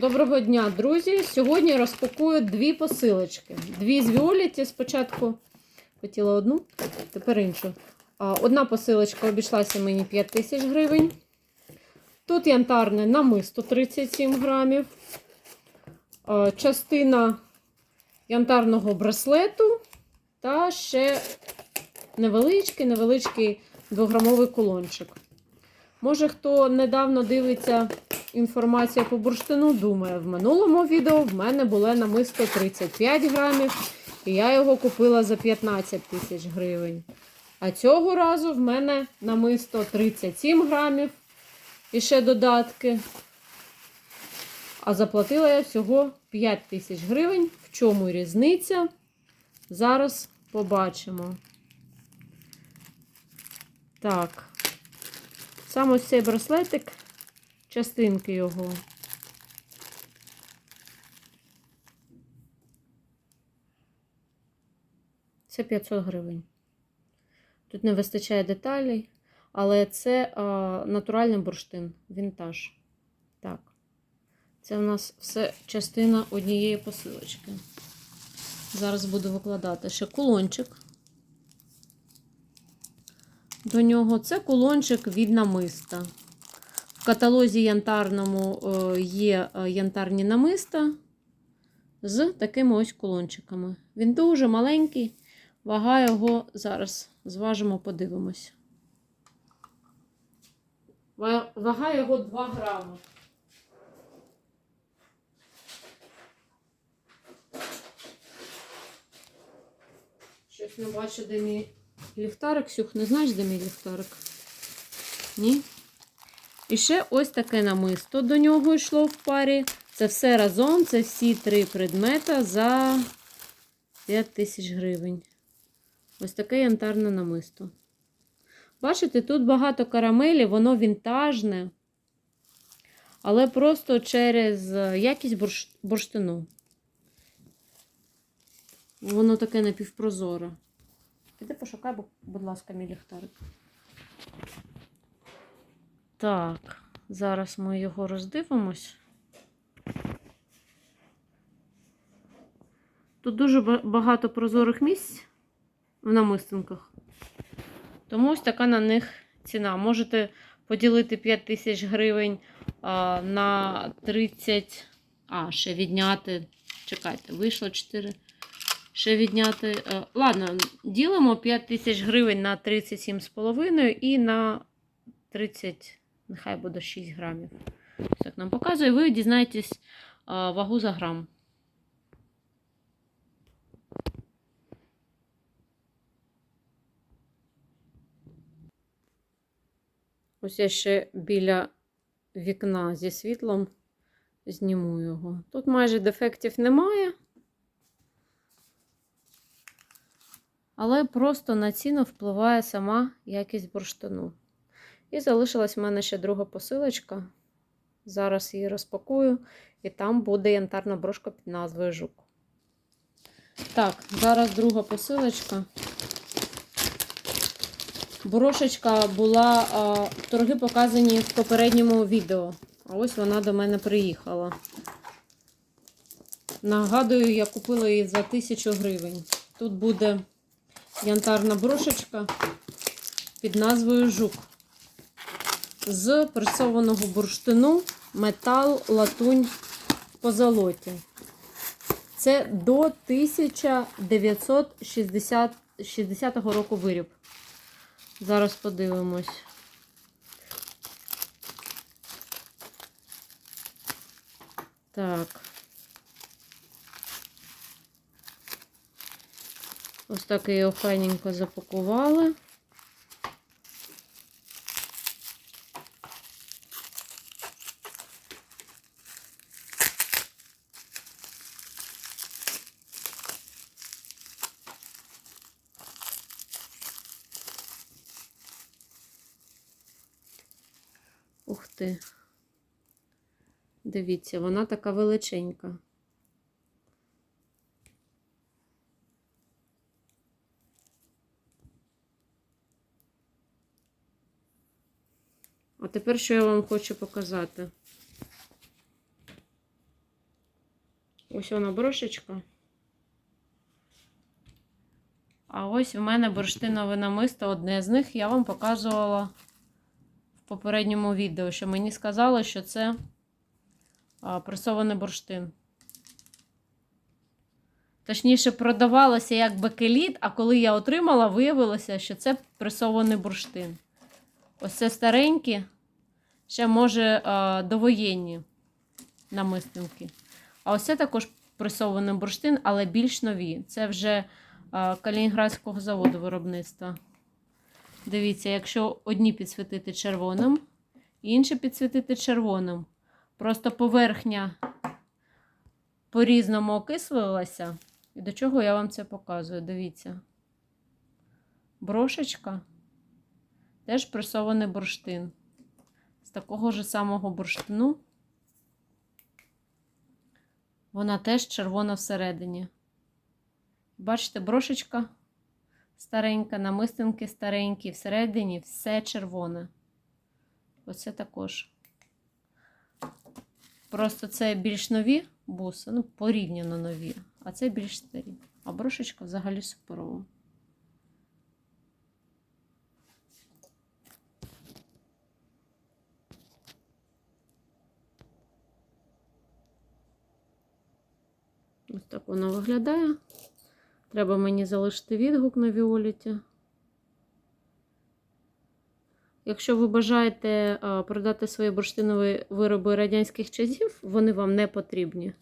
Доброго дня, друзі! Сьогодні розпакую дві посилочки. Дві з Віоліті. Спочатку хотіла одну, тепер іншу. Одна посилочка обійшлася мені 5 тисяч гривень. Тут янтарне намисто 37 грамів. Частина янтарного браслету та ще невеличкий, невеличкий 2-грамовий кулончик. Може, хто недавно дивиться інформацію по бурштину, думає, в минулому відео в мене було намисто 35 грамів, і я його купила за 15 тисяч гривень. А цього разу в мене намисто 37 грамів і ще додатки. А заплатила я всього 5 тисяч гривень. В чому різниця? Зараз побачимо. Так. Саме ось цей браслетик, частинки його. Це 500 гривень. Тут не вистачає деталей, але це а, натуральний бурштин, вінтаж. Так. Це у нас все частина однієї посилочки. Зараз буду викладати ще кулончик. До нього це кулончик від намиста. Каталозі янтарному е, є е, янтарні намиста з такими ось кулончиками. Він дуже маленький, вага його зараз зважимо, подивимось. Вага його 2 грами. Щось не бачу, де мій ліхтарик. Ксюх, не знаєш, де мій ліхтарик? Ні. І ще ось таке намисто до нього йшло в парі. Це все разом, це всі три предмета за 5 тисяч гривень. Ось таке янтарне намисто. Бачите, тут багато карамелі, воно вінтажне, але просто через якість бурш- бурштину. Воно таке напівпрозоре. Піди пошукай, будь ласка, мій ліхтарик. Так, зараз ми його роздивимось. Тут дуже багато прозорих місць в намистинках. Тому ось така на них ціна. Можете поділити 5 тисяч гривень а, на 30. А, ще відняти. Чекайте, вийшло 4. Ще відняти. е, Ладно, ділимо 5 тисяч гривень на 37,5 і на 30, нехай буде 6 грамів. Так нам показує, ви дізнаєтесь вагу за грам. Ось я ще біля вікна зі світлом зніму його. Тут майже дефектів немає. Але просто на ціну впливає сама якість бурштину. І залишилась в мене ще друга посилочка. Зараз її розпакую, і там буде янтарна брошка під назвою Жук. Так, зараз друга посилочка. Брошечка була, а, торги показані в попередньому відео. А ось вона до мене приїхала. Нагадую, я купила її за 1000 гривень. Тут буде янтарна брошечка під назвою Жук. З пресованого бурштину метал, латунь позолоті. Це до 1960 60 року виріб. Зараз подивимось. Так. Ось так її охайненько запакували. Ух ти. Дивіться, вона така величенька. А тепер що я вам хочу показати? Ось вона брошечка. А ось в мене бурштинове намисто, одне з них я вам показувала попередньому відео, що мені сказали, що це пресований бурштин. Точніше, продавалося як бакеліт, а коли я отримала, виявилося, що це пресований бурштин. Ось це старенькі, ще може довоєнні намистинки. А ось це також пресований бурштин, але більш нові. Це вже Калінінградського заводу виробництва. Дивіться, якщо одні підсвітити червоним, інші підсвітити червоним. Просто поверхня по-різному окислилася. І до чого я вам це показую? Дивіться. Брошечка. Теж пресований бурштин. З такого ж самого бурштину. Вона теж червона всередині. Бачите, брошечка старенька, намистинки старенькі, всередині все червоне. Оце також. Просто це більш нові буси, ну, порівняно нові, а це більш старі. А брошечка взагалі суперова. Ось так воно виглядає. Треба мені залишити відгук на Віоліті. Якщо ви бажаєте продати свої бурштинові вироби радянських часів, вони вам не потрібні.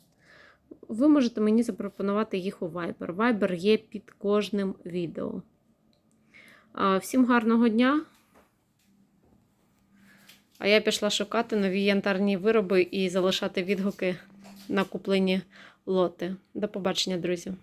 Ви можете мені запропонувати їх у Viber. Viber є під кожним відео. Всім гарного дня! А я пішла шукати нові янтарні вироби і залишати відгуки на куплені лоти. До побачення, друзі!